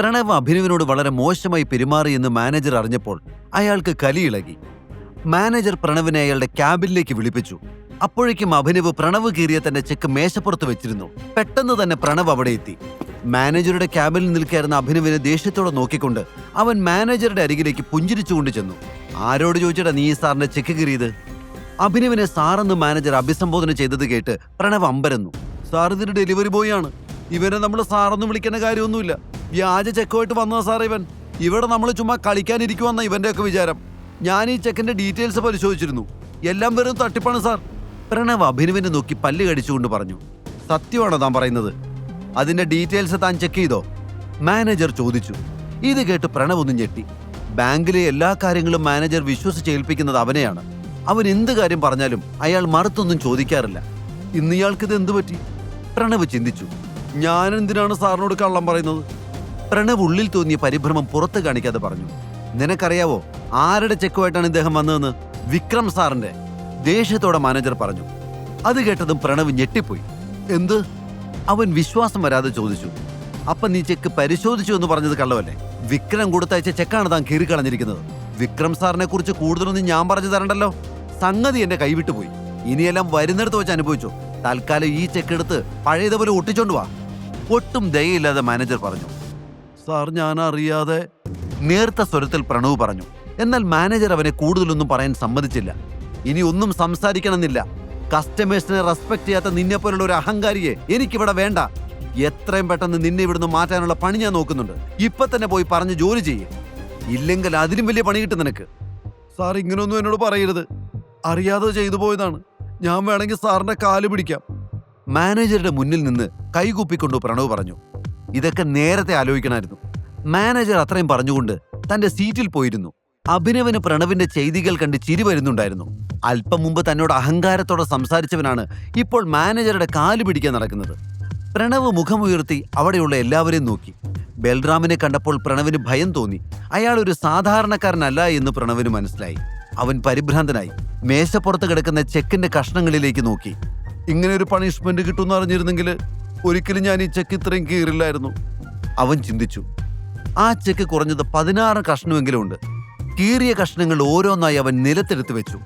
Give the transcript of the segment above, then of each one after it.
പ്രണവ് അഭിനവിനോട് വളരെ മോശമായി പെരുമാറിയെന്ന് മാനേജർ അറിഞ്ഞപ്പോൾ അയാൾക്ക് കലിയിളകി. മാനേജർ പ്രണവിനെ അയാളുടെ ക്യാബിനിലേക്ക് വിളിപ്പിച്ചു. അപ്പോഴേക്കും അഭിനവ് പ്രണവ് കീറിയ തന്റെ ചെക്ക് മേശപ്പുറത്ത് വെച്ചിരുന്നു. പെട്ടെന്ന് തന്നെ പ്രണവ് അവിടെ എത്തി. മാനേജറുടെ ക്യാബിനിൽ നിൽക്കായിരുന്ന അഭിനവിനെ ദേഷ്യത്തോടെ നോക്കിക്കൊണ്ട് അവൻ മാനേജറുടെ അരികിലേക്ക് പുഞ്ചിരിച്ചുകൊണ്ട് ചെന്നു. ആരോട് ചോദിച്ചിട്ടാ നീ സാറിന്റെ ചെക്ക് കീറിയത്? അഭിനവിനെ സാറെന്ന് മാനേജർ അഭിസംബോധന ചെയ്തത് കേട്ട് പ്രണവ് അമ്പരന്നു. സാർ ഇതിന് ഡെലിവറി ബോയ് ആണ്. ഇവനെ നമ്മൾ സാറൊന്നും വിളിക്കേണ്ട കാര്യമൊന്നുമില്ല. വ്യാജ ചെക്കുമായിട്ട് വന്നതാ സാർ ഇവൻ. ഇവിടെ നമ്മൾ ചുമ്മാ കളിക്കാനിരിക്കുവെന്ന ഇവന്റെയൊക്കെ വിചാരം. ഞാൻ ഈ ചെക്കിന്റെ ഡീറ്റെയിൽസ് പരിശോധിച്ചിരുന്നു. എല്ലാം വെറും തട്ടിപ്പാണ് സാർ. പ്രണവ് അഭിനവിനെ നോക്കി പല്ല് കടിച്ചുകൊണ്ട് പറഞ്ഞു. സത്യമാണോ താൻ പറയുന്നത്? അതിന്റെ ഡീറ്റെയിൽസ് താൻ ചെക്ക് ചെയ്തോ? മാനേജർ ചോദിച്ചു. ഇത് കേട്ട് പ്രണവ് ഒന്ന് ഞെട്ടി. ബാങ്കിലെ എല്ലാ കാര്യങ്ങളും മാനേജർ വിശ്വസിച്ച് ഏൽപ്പിക്കുന്നത് അവനെയാണ്. അവൻ എന്ത് കാര്യം പറഞ്ഞാലും അയാൾ മറുത്തൊന്നും ചോദിക്കാറില്ല. ഇന്ന് ഇയാൾക്ക് ഇത് എന്തു പറ്റി? പ്രണവ് ചിന്തിച്ചു. ഞാൻ എന്തിനാണ് സാറിനോട് കള്ളം പറയുന്നത്? പ്രണവ് ഉള്ളിൽ തോന്നിയ പരിഭ്രമം പുറത്ത് കാണിക്കാതെ പറഞ്ഞു. നിനക്കറിയാവോ ആരുടെ ചെക്കുമായിട്ടാണ് ഇദ്ദേഹം വന്നതെന്ന്? വിക്രം സാറിന്റെ ദേഷ്യത്തോടെ മാനേജർ പറഞ്ഞു. അത് കേട്ടതും പ്രണവ് ഞെട്ടിപ്പോയി. എന്ത്? അവൻ വിശ്വാസം വരാതെ ചോദിച്ചു. അപ്പൊ നീ ചെക്ക് പരിശോധിച്ചു എന്ന് പറഞ്ഞത് കള്ളവല്ലേ? വിക്രം കൊടുത്തയച്ച ചെക്കാണ് താൻ കീറിക്കളഞ്ഞിരിക്കുന്നത്. വിക്രം സാറിനെ കുറിച്ച് കൂടുതലൊന്നും ഞാൻ പറഞ്ഞു തരണ്ടല്ലോ? സംഗതി എന്റെ കൈവിട്ടു പോയി. ഇനിയെല്ലാം വരുന്നിടത്ത് വെച്ച് അനുഭവിച്ചു. തൽക്കാലം ഈ ചെക്ക് എടുത്ത് പഴയതുപോലെ ഒട്ടിച്ചോണ്ട് വാ. ഒട്ടും ദയയില്ലാതെ മാനേജർ പറഞ്ഞു. സാർ ഞാൻ അറിയാതെ നേർത്ത സ്വരത്തിൽ പ്രണവ് പറഞ്ഞു. എന്നാൽ മാനേജർ അവനെ കൂടുതലൊന്നും പറയാൻ സമ്മതിച്ചില്ല. ഇനി ഒന്നും സംസാരിക്കണമെന്നില്ല. കസ്റ്റമേഴ്സിനെ റെസ്പെക്ട് ചെയ്യാത്ത നിന്നെ പോലുള്ള ഒരു അഹങ്കാരിയെ എനിക്കിവിടെ വേണ്ട. എത്രയും പെട്ടെന്ന് നിന്നെ ഇവിടുന്ന് മാറ്റാനുള്ള പണി ഞാൻ നോക്കുന്നുണ്ട്. ഇപ്പൊ തന്നെ പോയി പറഞ്ഞ് ജോലി ചെയ്യേ. ഇല്ലെങ്കിൽ അതിലും വലിയ പണി കിട്ടും നിനക്ക്. സാർ ഇങ്ങനൊന്നും എന്നോട് പറയരുത്. അറിയാതെ ചെയ്തു പോയതാണ്. ഞാൻ വേണമെങ്കിൽ സാറിന്റെ കാൽ പിടിക്കാം. മാനേജറുടെ മുന്നിൽ നിന്ന് കൈകൂപ്പിക്കൊണ്ടു പ്രണവ് പറഞ്ഞു. ഇതൊക്കെ നേരത്തെ ആലോചിക്കണമായിരുന്നു. മാനേജർ അത്രയും പറഞ്ഞുകൊണ്ട് തന്റെ സീറ്റിൽ പോയിരുന്നു. അഭിനവന് പ്രണവിന്റെ ചെയ്തികൾ കണ്ട് ചിരി വരുന്നുണ്ടായിരുന്നു. അല്പം മുമ്പ് തന്നോട് അഹങ്കാരത്തോടെ സംസാരിച്ചവനാണ് ഇപ്പോൾ മാനേജറുടെ കാൽ പിടിക്കാൻ നടക്കുന്നത്. പ്രണവ് മുഖമുയർത്തി അവിടെയുള്ള എല്ലാവരെയും നോക്കി. ബൽറാമിനെ കണ്ടപ്പോൾ പ്രണവിന് ഭയം തോന്നി. അയാൾ ഒരു സാധാരണക്കാരനല്ല എന്ന് പ്രണവിന് മനസ്സിലായി. അവൻ പരിഭ്രാന്തനായി. മേശപ്പുറത്ത് കിടക്കുന്ന ചെക്കിന്റെ കഷ്ണങ്ങളിലേക്ക് നോക്കി. ഇങ്ങനെ ഒരു പണിഷ്മെന്റ് കിട്ടുമെന്ന് അറിഞ്ഞിരുന്നെങ്കിൽ ഒരിക്കലും ഞാൻ ഈ ചെക്ക് ഇത്രയും കീറില്ലായിരുന്നു. അവൻ ചിന്തിച്ചു. ആ ചെക്ക് കുറഞ്ഞത് പതിനാറ് കഷ്ണമെങ്കിലും ഉണ്ട്. കീറിയ കഷ്ണങ്ങൾ ഓരോന്നായി അവൻ നിലത്തെടുത്ത് വെച്ചു.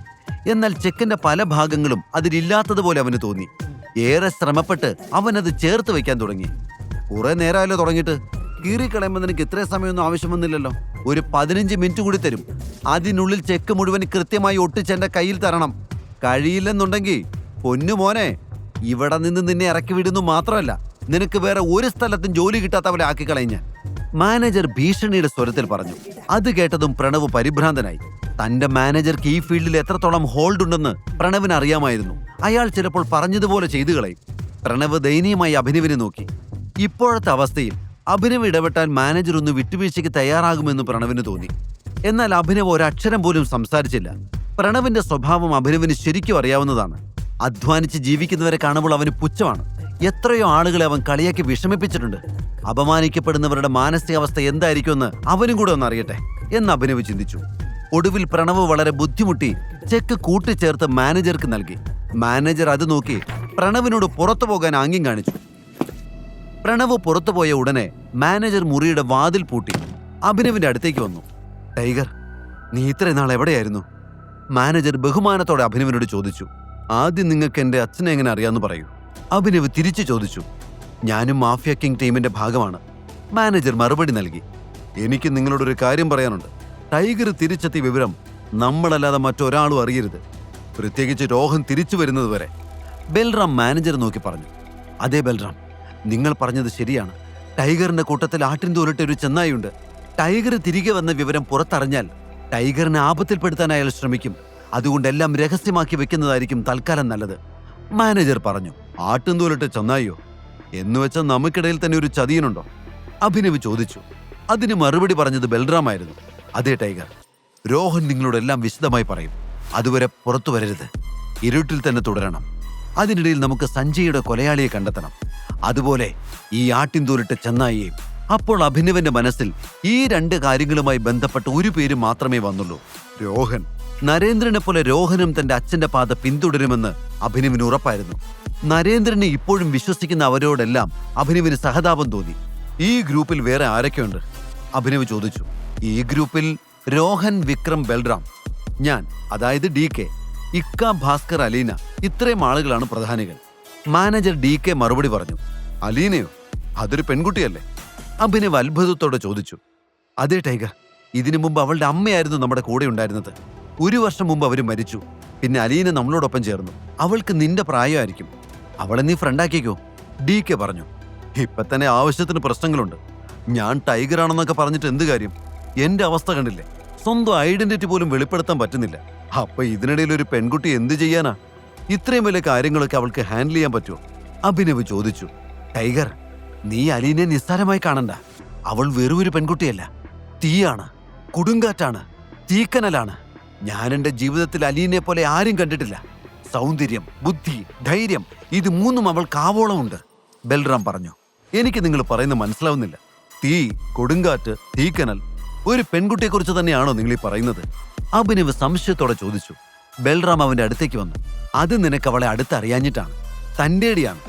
എന്നാൽ ചെക്കിന്റെ പല ഭാഗങ്ങളും അതിലില്ലാത്തതുപോലെ അവന് തോന്നി. ഏറെ ശ്രമപ്പെട്ട് അവൻ അത് ചേർത്ത് വെക്കാൻ തുടങ്ങി. കുറെ നേരമല്ലോ തുടങ്ങിയിട്ട്. കീറിക്കളയുമ്പോൾ നിനക്ക് ഇത്രയും സമയമൊന്നും ആവശ്യം വന്നില്ലല്ലോ. ഒരു പതിനഞ്ച് മിനിറ്റ് കൂടി തരും. അതിനുള്ളിൽ ചെക്ക് മുഴുവൻ കൃത്യമായി ഒട്ടിച്ച് കയ്യിൽ തരണം. കഴിയില്ലെന്നുണ്ടെങ്കിൽ പൊന്നു മോനെ ഇവിടെ നിന്ന് നിന്നെ ഇറക്കി വിടുന്നു മാത്രമല്ല നിനക്ക് വേറെ ഒരു സ്ഥലത്തും ജോലി കിട്ടാത്തവരെ ആക്കി കളയഞ്ഞ മാനേജർ ഭീഷണിയുടെ സ്വരത്തിൽ പറഞ്ഞു. അത് കേട്ടതും പ്രണവ് പരിഭ്രാന്തനായി. തന്റെ മാനേജർക്ക് ഈ ഫീൽഡിൽ എത്രത്തോളം ഹോൾഡ് ഉണ്ടെന്ന് പ്രണവിന് അറിയാമായിരുന്നു. അയാൾ ചിലപ്പോൾ പറഞ്ഞതുപോലെ ചെയ്തു കളയും. പ്രണവ് ദയനീയമായി അഭിനവിനെ നോക്കി. ഇപ്പോഴത്തെ അവസ്ഥയിൽ അഭിനവ് ഇടപെട്ടാൽ മാനേജർ ഒന്ന് വിട്ടുവീഴ്ചയ്ക്ക് തയ്യാറാകുമെന്ന് പ്രണവിന് തോന്നി. എന്നാൽ അഭിനവ് ഒരക്ഷരം പോലും സംസാരിച്ചില്ല. പ്രണവിന്റെ സ്വഭാവം അഭിനവിന് ശരിക്കും അറിയാവുന്നതാണ്. അധ്വാനിച്ച് ജീവിക്കുന്നവരെ കാണുമ്പോൾ അവന് പുച്ഛമാണ്. എത്രയോ ആളുകളെ അവൻ കളിയാക്കി വിഷമിപ്പിച്ചിട്ടുണ്ട്. അപമാനിക്കപ്പെടുന്നവരുടെ മാനസികാവസ്ഥ എന്തായിരിക്കുമെന്ന് അവനും കൂടെ ഒന്ന് അറിയട്ടെ എന്ന് അഭിനവ് ചിന്തിച്ചു. ഒടുവിൽ പ്രണവ് വളരെ ബുദ്ധിമുട്ടി ചെക്ക് കൂട്ടിച്ചേർത്ത് മാനേജർക്ക് നൽകി. മാനേജർ അത് നോക്കി പ്രണവിനോട് പുറത്തു പോകാൻ ആംഗ്യം കാണിച്ചു. പ്രണവ് പുറത്തുപോയ ഉടനെ മാനേജർ മുറിയുടെ വാതിൽ പൂട്ടി. അഭിനവിന്റെ അടുത്തേക്ക് വന്നു. ടൈഗർ നീ ഇത്രയും നാൾ എവിടെയായിരുന്നു? മാനേജർ ബഹുമാനത്തോടെ അഭിനവിനോട് ചോദിച്ചു. ആദ്യം നിങ്ങൾക്ക് എന്റെ അച്ഛനെ എങ്ങനെ അറിയാമെന്ന് പറയൂ. അഭിനവ് തിരിച്ചു ചോദിച്ചു. ഞാനും മാഫിയ കിങ് ടീമിന്റെ ഭാഗമാണ്. മാനേജർ മറുപടി നൽകി. എനിക്ക് നിങ്ങളോടൊരു കാര്യം പറയാനുണ്ട്. ടൈഗർ തിരിച്ചെത്തിയ വിവരം നമ്മളല്ലാതെ മറ്റൊരാളും അറിയരുത്. പ്രത്യേകിച്ച് രോഹൻ തിരിച്ചു വരുന്നത് വരെ. ബൽറാം മാനേജർ നോക്കി പറഞ്ഞു. അതേ ബൽറാം നിങ്ങൾ പറഞ്ഞത് ശരിയാണ്. ടൈഗറിന്റെ കൂട്ടത്തിൽ ആട്ടിൻ തോലിട്ട ഒരു ചെന്നായുണ്ട് ടൈഗർ തിരികെ വന്ന വിവരം പുറത്തറിഞ്ഞാൽ ടൈഗറിനെ ആപത്തിൽപ്പെടുത്താൻ അയാൾ ശ്രമിക്കും. അതുകൊണ്ട് എല്ലാം രഹസ്യമാക്കി വെക്കുന്നതായിരിക്കും തൽക്കാലം നല്ലത്. മാനേജർ പറഞ്ഞു ആട്ടിൻ തോലിട്ട ചെന്നായോ? എന്നുവെച്ചാൽ നമുക്കിടയിൽ തന്നെ ഒരു ചതിയനുണ്ടോ? അഭിനവ് ചോദിച്ചു. അതിന് മറുപടി പറഞ്ഞത് ബൽറാമായിരുന്നു. അതേ ടൈഗർ. രോഹൻ നിങ്ങളോട് എല്ലാം വിശദമായി പറയും. അതുവരെ പുറത്തു വരരുത്. ഇരുട്ടിൽ തന്നെ തുടരണം. അതിനിടയിൽ നമുക്ക് സഞ്ജയുടെ കൊലയാളിയെ കണ്ടെത്തണം. അതുപോലെ ഈ ആട്ടിൻതൂരിട്ട് ചെന്നായിയെയും അപ്പോൾ അഭിനവന്റെ മനസ്സിൽ ഈ രണ്ട് കാര്യങ്ങളുമായി ബന്ധപ്പെട്ട ഒരു പേര് മാത്രമേ വന്നുള്ളൂ. രോഹൻ. നരേന്ദ്രനെ പോലെ രോഹനും തന്റെ അച്ഛന്റെ പാത പിന്തുടരുമെന്ന് അഭിനവിന് ഉറപ്പായിരുന്നു. നരേന്ദ്രനെ ഇപ്പോഴും വിശ്വസിക്കുന്ന അവരോടെല്ലാം അഭിനവിന് സഹതാപം തോന്നി. ഈ ഗ്രൂപ്പിൽ വേറെ ആരൊക്കെയുണ്ട്? അഭിനവ് ചോദിച്ചു. ഈ ഗ്രൂപ്പിൽ രോഹൻ വിക്രം ബൽറാം. ഞാൻ അതായത് ഡി കെ ഇക്ക ഭാസ്കർ അലീന ഇത്രയും ആളുകളാണ് പ്രധാനികൾ. മാനേജർ ഡി കെ മറുപടി പറഞ്ഞു. അലീനയോ? അതൊരു പെൺകുട്ടിയല്ലേ? അഭിനവ് അത്ഭുതത്തോടെ ചോദിച്ചു. അതെ ടൈഗർ. ഇതിനു മുമ്പ് അവളുടെ അമ്മയായിരുന്നു നമ്മുടെ കൂടെ ഉണ്ടായിരുന്നത്. ഒരു വർഷം മുമ്പ് അവർ മരിച്ചു. പിന്നെ അലീന നമ്മളോടൊപ്പം ചേർന്നു. അവൾക്ക് നിന്റെ പ്രായമായിരിക്കും. അവളെ നീ ഫ്രണ്ടാക്കിക്കോ ഡി കെ പറഞ്ഞു. ഇപ്പൊ തന്നെ ആവശ്യത്തിന് പ്രശ്നങ്ങളുണ്ട്. ഞാൻ ടൈഗർ ആണെന്നൊക്കെ പറഞ്ഞിട്ട് എന്ത് കാര്യം? എന്റെ അവസ്ഥ കണ്ടില്ലേ? സ്വന്തം ഐഡന്റിറ്റി പോലും വെളിപ്പെടുത്താൻ പറ്റുന്നില്ല. അപ്പൊ ഇതിനിടയിൽ ഒരു പെൺകുട്ടി എന്ത് ചെയ്യാനാ? ഇത്രയും വലിയ കാര്യങ്ങളൊക്കെ അവൾക്ക് ഹാൻഡിൽ ചെയ്യാൻ പറ്റുമോ? അഭിനവ് ചോദിച്ചു. ടൈഗർ നീ അലീനെ നിസ്സാരമായി കാണണ്ട. അവൾ വെറും ഒരു പെൺകുട്ടിയല്ല. തീയാണ്. കൊടുങ്കാറ്റാണ്. തീക്കനലാണ്. ഞാൻ എന്റെ ജീവിതത്തിൽ അലീനെ പോലെ ആരും കണ്ടിട്ടില്ല. സൗന്ദര്യം ബുദ്ധി ധൈര്യം ഇത് മൂന്നും അവൾ കാവോളമുണ്ട് ബൽറാം പറഞ്ഞു. എനിക്ക് നിങ്ങൾ പറയുന്നത് മനസ്സിലാവുന്നില്ല. തീ കൊടുങ്കാറ്റ് തീക്കനൽ ഒരു പെൺകുട്ടിയെക്കുറിച്ച് തന്നെയാണോ നിങ്ങൾ ഈ പറയുന്നത്? അഭിനവ് സംശയത്തോടെ ചോദിച്ചു. ബൽറാം അവന്റെ അടുത്തേക്ക് വന്നു. അത് നിനക്ക് അവളെ അടുത്തറിയാഞ്ഞിട്ടാണ്. തന്റെടിയാണ്.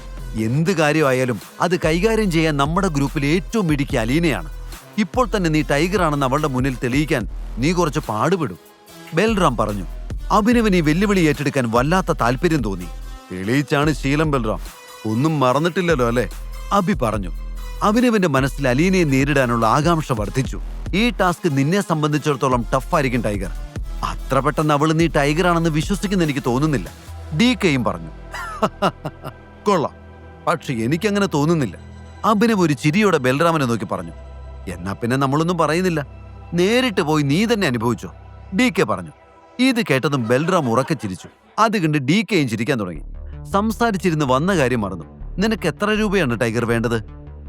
എന്ത് കാര്യമായാലും അത് കൈകാര്യം ചെയ്യാൻ നമ്മുടെ ഗ്രൂപ്പിൽ ഏറ്റവും മിടുക്കി അലീനയാണ്. ഇപ്പോൾ തന്നെ നീ ടൈഗർ ആണെന്ന് അവളുടെ മുന്നിൽ തെളിയിക്കാൻ നീ കുറച്ച് പാടുപെടും. ബൽറാം പറഞ്ഞു അഭിനവിന് ഈ വെല്ലുവിളി ഏറ്റെടുക്കാൻ വല്ലാത്ത താല്പര്യം തോന്നി. തെളിയിച്ചാണ് ശീലം ബൽറാം. ഒന്നും മറന്നിട്ടില്ലല്ലോ അല്ലേ? അഭി പറഞ്ഞു. അഭിനവിന്റെ മനസ്സിൽ അലീനയെ നേരിടാനുള്ള ആകാംക്ഷ വർദ്ധിച്ചു. ഈ ടാസ്ക് നിന്നെ സംബന്ധിച്ചിടത്തോളം ടഫായിരിക്കും ടൈഗർ. അത്ര പെട്ടെന്ന് അവൾ നീ ടൈഗർ ആണെന്ന് വിശ്വസിക്കുന്ന എനിക്ക് തോന്നുന്നില്ല. ഡി കെയും പറഞ്ഞു. കൊള്ളാം. പക്ഷെ എനിക്കങ്ങനെ തോന്നുന്നില്ല. അഭിനവ് ഒരു ചിരിയോടെ ബൽറാമനെ നോക്കി പറഞ്ഞു. എന്നാ പിന്നെ നമ്മളൊന്നും പറയുന്നില്ല. നേരിട്ട് പോയി നീ തന്നെ അനുഭവിച്ചോ. ഡി കെ പറഞ്ഞു. ഇത് കേട്ടതും ബൽറാം ഉറക്കെ ചിരിച്ചു. അത് കണ്ട് ഡി കെയും ചിരിക്കാൻ തുടങ്ങി. സംസാരിച്ചിരുന്ന് വന്ന കാര്യം മറന്നു. നിനക്ക് എത്ര രൂപയാണ് ടൈഗർ വേണ്ടത്?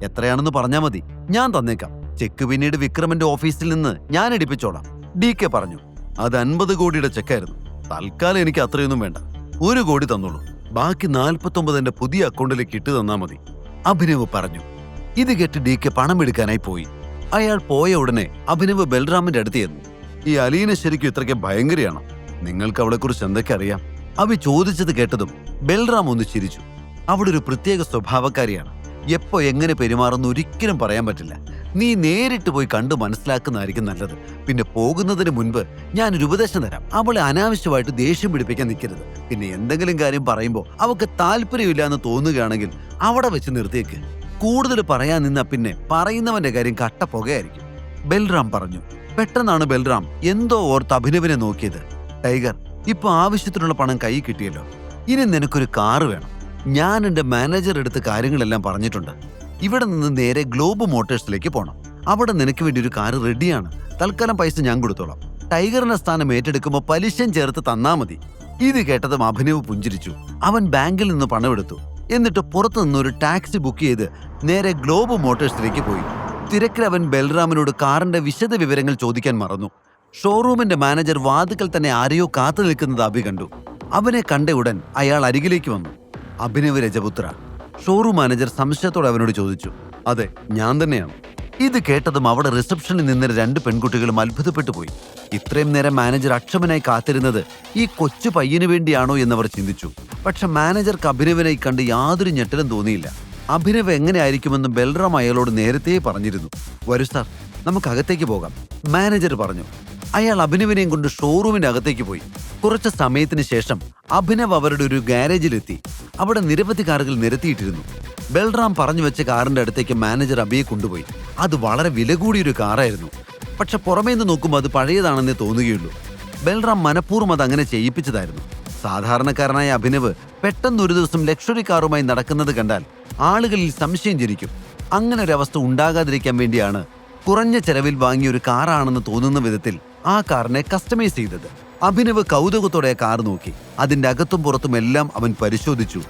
എത്രയാണെന്ന് പറഞ്ഞാൽ മതി. ഞാൻ തന്നേക്കാം. ചെക്ക് പിന്നീട് വിക്രമന്റെ ഓഫീസിൽ നിന്ന് ഞാൻ എടുപ്പിച്ചോളാം. ഡി കെ പറഞ്ഞു. അത് അൻപത് കോടിയുടെ ചെക്കായിരുന്നു. തൽക്കാലം എനിക്ക് അത്രയൊന്നും വേണ്ട. ഒരു കോടി തന്നോളൂ. ബാക്കി നാൽപ്പത്തൊമ്പത് എന്റെ പുതിയ അക്കൗണ്ടിലേക്ക് ഇട്ട് തന്നാ മതി. അഭിനവ് പറഞ്ഞു. ഇത് കേട്ട് ഡി കെ പണം എടുക്കാനായി പോയി. അയാൾ പോയ ഉടനെ അഭിനവ് ബൽറാമിന്റെ അടുത്ത് ചെന്നു. ഈ അലീന ശരിക്കും ഇത്രയ്ക്ക് ഭയങ്കരയാണ്? നിങ്ങൾക്ക് അവളെക്കുറിച്ച് എന്തൊക്കെ അറിയാം അവി ചോദിച്ചത് കേട്ടതും ബൽറാം ഒന്ന് ചിരിച്ചു. അവിടെ ഒരു പ്രത്യേക സ്വഭാവക്കാരിയാണ്. എപ്പോ എങ്ങനെ പെരുമാറുന്നു ഒരിക്കലും പറയാൻ പറ്റില്ല. നീ നേരിട്ട് പോയി കണ്ട് മനസ്സിലാക്കുന്നതായിരിക്കും നല്ലത്. പിന്നെ പോകുന്നതിന് മുൻപ് ഞാൻ ഒരു ഉപദേശം തരാം. അവളെ അനാവശ്യമായിട്ട് ദേഷ്യം പിടിപ്പിക്കാൻ നിൽക്കരുത്. പിന്നെ എന്തെങ്കിലും കാര്യം പറയുമ്പോൾ അവൾക്ക് താല്പര്യമില്ല എന്ന് തോന്നുകയാണെങ്കിൽ അവിടെ വെച്ച് നിർത്തിയേക്ക്. കൂടുതൽ പറയാൻ നിന്നാ പിന്നെ പറയുന്നവന്റെ കാര്യം കട്ട പുകയായിരിക്കും. ബൽറാം പറഞ്ഞു പെട്ടെന്നാണ് ബൽറാം എന്തോ ഓർത്ത് അഭിനവിനെ നോക്കിയത്. ടൈഗർ ഇപ്പൊ ആവശ്യത്തിനുള്ള പണം കൈ കിട്ടിയല്ലോ. ഇനി നിനക്കൊരു കാറ് വേണം. ഞാൻ എന്റെ മാനേജർ എടുത്ത് കാര്യങ്ങളെല്ലാം പറഞ്ഞിട്ടുണ്ട്. ഇവിടെ നിന്ന് നേരെ ഗ്ലോബ് മോട്ടേഴ്സിലേക്ക് പോണം. അവിടെ നിനക്ക് വേണ്ടി ഒരു കാറ് റെഡിയാണ്. തൽക്കാലം പൈസ ഞാൻ കൊടുത്തോളാം. ടൈഗറിന്റെ സ്ഥാനം ഏറ്റെടുക്കുമ്പോൾ പലിശം ചേർത്ത് തന്നാ മതി. ഇത് കേട്ടതും അഭിനവ് പുഞ്ചിരിച്ചു. അവൻ ബാങ്കിൽ നിന്ന് പണമെടുത്തു. എന്നിട്ട് പുറത്തു നിന്ന് ഒരു ടാക്സി ബുക്ക് ചെയ്ത് നേരെ ഗ്ലോബ് മോട്ടേഴ്സിലേക്ക് പോയി. തിരക്കിൽ അവൻ ബൽറാമിനോട് കാറിന്റെ വിശദ വിവരങ്ങൾ ചോദിക്കാൻ മറന്നു. ഷോറൂമിന്റെ മാനേജർ വാതുക്കൽ തന്നെ ആരെയോ കാത്തു നിൽക്കുന്നത് അഭി കണ്ടു. അവനെ കണ്ട ഉടൻ അയാൾ അരികിലേക്ക് വന്നു. അഭിനവ് രജപുത്ര ഷോറൂം മാനേജർ സംശയത്തോടെ അവനോട് ചോദിച്ചു അതെ ഞാൻ തന്നെയാണ്. ഇത് കേട്ടതും അവിടെ റിസപ്ഷനിൽ നിന്ന രണ്ട് പെൺകുട്ടികളും അത്ഭുതപ്പെട്ടു പോയി. ഇത്രയും നേരം മാനേജർ അക്ഷമനായി കാത്തിരുന്നത് ഈ കൊച്ചു പയ്യന് വേണ്ടിയാണോ എന്നവർ ചിന്തിച്ചു. പക്ഷെ മാനേജർക്ക് അഭിനവനായി കണ്ട് യാതൊരു ഞെട്ടലും തോന്നിയില്ല. അഭിനവ് എങ്ങനെയായിരിക്കുമെന്ന് ബൽറാം അയാളോട് നേരത്തെ പറഞ്ഞിരുന്നു. വരൂ സാർ നമുക്ക് അകത്തേക്ക് പോകാം. മാനേജർ പറഞ്ഞു അയാൾ അഭിനവിനെയും കൊണ്ട് ഷോറൂമിന്റെ അകത്തേക്ക് പോയി. കുറച്ച് സമയത്തിന് ശേഷം അഭിനവ് അവരുടെ ഒരു ഗാരേജിലെത്തി. അവിടെ നിരവധി കാറുകൾ നിരത്തിയിട്ടിരുന്നു. ബൽറാം പറഞ്ഞു വെച്ച കാറിന്റെ അടുത്തേക്ക് മാനേജർ അബിയെ കൊണ്ടുപോയി. അത് വളരെ വില കൂടിയൊരു കാറായിരുന്നു. പക്ഷെ പുറമേ നിന്ന് നോക്കുമ്പോൾ അത് പഴയതാണെന്നേ തോന്നുകയുള്ളൂ. ബൽറാം മനഃപൂർവം അത് അങ്ങനെ ചെയ്യിപ്പിച്ചതായിരുന്നു. സാധാരണക്കാരനായ അഭിനവ് പെട്ടെന്ന് ഒരു ദിവസം ലക്ഷറി കാറുമായി നടക്കുന്നത് കണ്ടാൽ ആളുകളിൽ സംശയം ജനിക്കും. അങ്ങനെ ഒരു അവസ്ഥ ഉണ്ടാകാതിരിക്കാൻ വേണ്ടിയാണ് കുറഞ്ഞ ചെലവിൽ വാങ്ങിയ ഒരു കാറാണെന്ന് തോന്നുന്ന വിധത്തിൽ ആ കാറിനെ കസ്റ്റമൈസ് ചെയ്തത്. അഭിനവ് കൗതുകത്തോടെ കാർ നോക്കി. അതിന്റെ അകത്തും പുറത്തും എല്ലാം അവൻ പരിശോധിച്ചു.